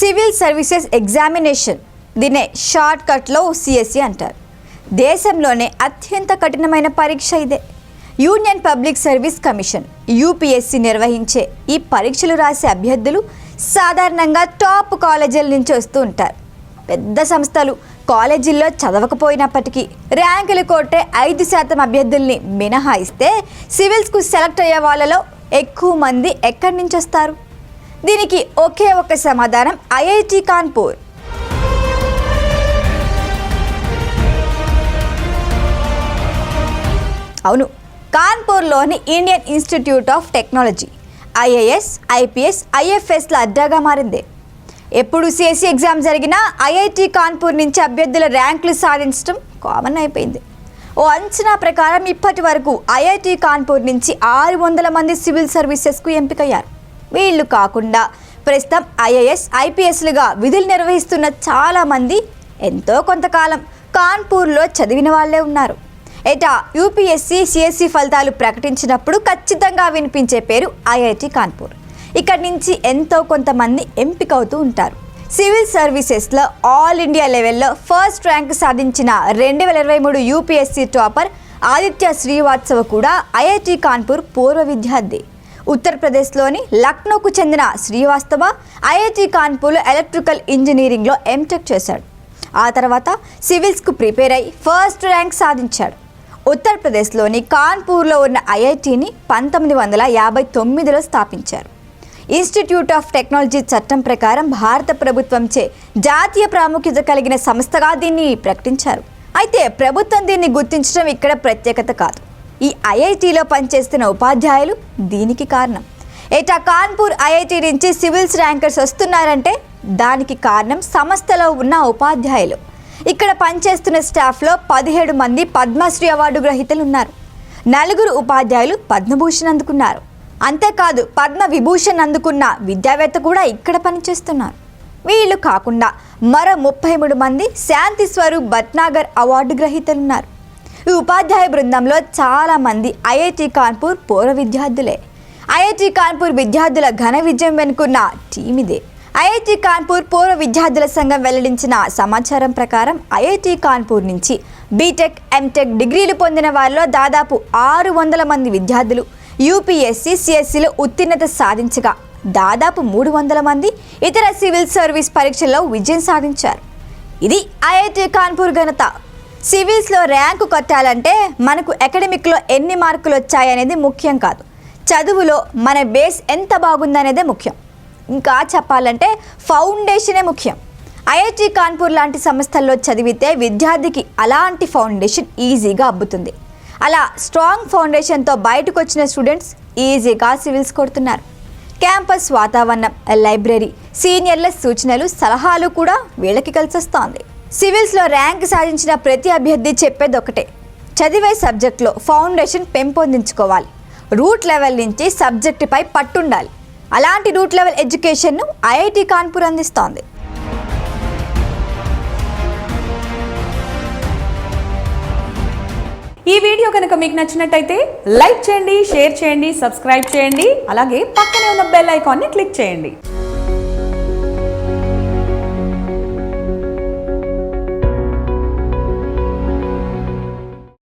Civil services examination దీనే short కట్లో CSE అంటారు. దేశంలోనే అత్యంత కఠినమైన పరీక్ష ఇదే. Union Public Service Commission UPSC నిర్వహించే ఈ పరీక్షలు రాసే అభ్యర్థులు సాధారణంగా టాప్ కాలేజీల నుంచి వస్తూ ఉంటారు. పెద్ద సంస్థలు కాలేజీల్లో చదవకపోయినప్పటికీ ర్యాంకులు కోటే ఐదు శాతం అభ్యర్థుల్ని మినహాయిస్తే సివిల్స్కు సెలెక్ట్ అయ్యే వాళ్ళలో ఎక్కువ మంది ఎక్కడి నుంచి వస్తారు? దీనికి ఒకే ఒక సమాధానం ఐఐటి కాన్పూర్. అవును కాన్పూర్లోని Indian Institute of Technology IAS IPS ఐఎఫ్ఎస్ల అడ్డాగా మారింది. ఎప్పుడు సిఎస్సి ఎగ్జామ్ జరిగినా ఐఐటి కాన్పూర్ నుంచి అభ్యర్థుల ర్యాంకులు సాధించడం కామన్ అయిపోయింది. ఓ అంచనా ప్రకారం ఇప్పటి వరకు ఐఐటి కాన్పూర్ నుంచి ఆరు వందల మంది సివిల్ సర్వీసెస్కు ఎంపికయ్యారు. వీళ్ళు కాకుండా. ప్రస్తుతం ఐఏఎస్ ఐపీఎస్లుగా విధులు నిర్వహిస్తున్న చాలామంది ఎంతో కొంతకాలం కాన్పూర్లో చదివిన వాళ్ళే ఉన్నారు. ఏటా యూపీఎస్సీ సిఎస్సి ఫలితాలు ప్రకటించినప్పుడు ఖచ్చితంగా వినిపించే పేరు ఐఐటి కాన్పూర్. ఇక్కడి నుంచి ఎంతో కొంతమంది ఎంపిక అవుతూ ఉంటారు. సివిల్ సర్వీసెస్లో ఆల్ ఇండియా లెవెల్లో ఫస్ట్ ర్యాంక్ సాధించిన రెండు వేల ఇరవై మూడు యూపీఎస్సీ టాపర్ ఆదిత్య శ్రీవాత్సవ కూడా ఐఐటి కాన్పూర్ పూర్వ విద్యార్థి. ఉత్తరప్రదేశ్లోని లక్నోకు చెందిన శ్రీవాస్తవ ఐఐటి కాన్పూర్లో ఎలక్ట్రికల్ ఇంజనీరింగ్లో ఎంటెక్ చేశాడు. ఆ తర్వాత సివిల్స్కు ప్రిపేర్ అయి ఫస్ట్ ర్యాంక్ సాధించాడు. ఉత్తరప్రదేశ్లోని కాన్పూర్లో ఉన్న ఐఐటిని పంతొమ్మిది వందల యాభై తొమ్మిదిలో స్థాపించారు. ఇన్స్టిట్యూట్ ఆఫ్ టెక్నాలజీ చట్టం ప్రకారం భారత ప్రభుత్వంచే జాతీయ ప్రాముఖ్యత కలిగిన సంస్థగా దీన్ని ప్రకటించారు. అయితే ప్రభుత్వం దీన్ని గుర్తించడం ఇక్కడ ప్రత్యేకత కాదు. ఈ ఐఐటీలో పనిచేస్తున్న ఉపాధ్యాయులు దీనికి కారణం. ఏటా కాన్పూర్ ఐఐటి నుంచి సివిల్స్ ర్యాంకర్స్ వస్తున్నారంటే దానికి కారణం సంస్థలో ఉన్న ఉపాధ్యాయులు. ఇక్కడ పనిచేస్తున్న స్టాఫ్లో పదిహేడు మంది పద్మశ్రీ అవార్డు గ్రహీతలు ఉన్నారు నలుగురు ఉపాధ్యాయులు పద్మభూషణ్ అందుకున్నారు. అంతేకాదు పద్మ విభూషణ్ అందుకున్న విద్యావేత్త కూడా ఇక్కడ పనిచేస్తున్నారు. వీళ్ళు కాకుండా మరో ముప్పై మూడు మంది శాంతి స్వరూప్ భట్నాగర్ అవార్డు గ్రహీతలు ఉన్నారు ఈ ఉపాధ్యాయ బృందంలో చాలామంది ఐఐటి కాన్పూర్ పూర్వ విద్యార్థులే. ఐఐటి కాన్పూర్ విద్యార్థుల ఘన విజయం వెనుకున్న టీం ఇదే. ఐఐటి కాన్పూర్ పూర్వ విద్యార్థుల సంఘం వెల్లడించిన సమాచారం ప్రకారం ఐఐటి కాన్పూర్ నుంచి బీటెక్ ఎంటెక్ డిగ్రీలు పొందిన వారిలో దాదాపు ఆరు వందల మంది విద్యార్థులు యూపీఎస్సీ సిఎస్సిలో ఉత్తీర్ణత సాధించగా దాదాపు మూడు వందల మంది ఇతర సివిల్ సర్వీస్ పరీక్షల్లో విజయం సాధించారు. ఇది ఐఐటి కాన్పూర్ ఘనత. సివిల్స్లో ర్యాంకు కొట్టాలంటే మనకు అకాడమిక్లో ఎన్ని మార్కులు వచ్చాయనేది ముఖ్యం కాదు. చదువులో మన బేస్ ఎంత బాగుందనేదే ముఖ్యం. ఇంకా చెప్పాలంటే ఫౌండేషనే ముఖ్యం. ఐఐటి కాన్పూర్ లాంటి సంస్థల్లో చదివితే విద్యార్థికి అలాంటి ఫౌండేషన్ ఈజీగా అబ్బుతుంది. అలా స్ట్రాంగ్ ఫౌండేషన్తో బయటకు వచ్చిన స్టూడెంట్స్ ఈజీగా సివిల్స్ కొడుతున్నారు. క్యాంపస్ వాతావరణం లైబ్రరీ సీనియర్ల సూచనలు సలహాలు కూడా వీళ్ళకి కలిసొస్తోంది. సివిల్స్లో ర్యాంక్ సాధించిన ప్రతి అభ్యర్థి చెప్పేది ఒకటే చదివే సబ్జెక్ట్లో ఫౌండేషన్ పెంపొందించుకోవాలి. రూట్ లెవెల్ నుంచి సబ్జెక్టుపై పట్టుండాలి. అలాంటి రూట్ లెవెల్ ఎడ్యుకేషన్ను ఐఐటి కాన్పూర్ అందిస్తోంది. ఈ వీడియో కనుక మీకు నచ్చినట్టయితే లైక్ చేయండి షేర్ చేయండి సబ్స్క్రైబ్ చేయండి. అలాగే పక్కనే ఉన్న బెల్ ఐకాన్ని క్లిక్ చేయండి.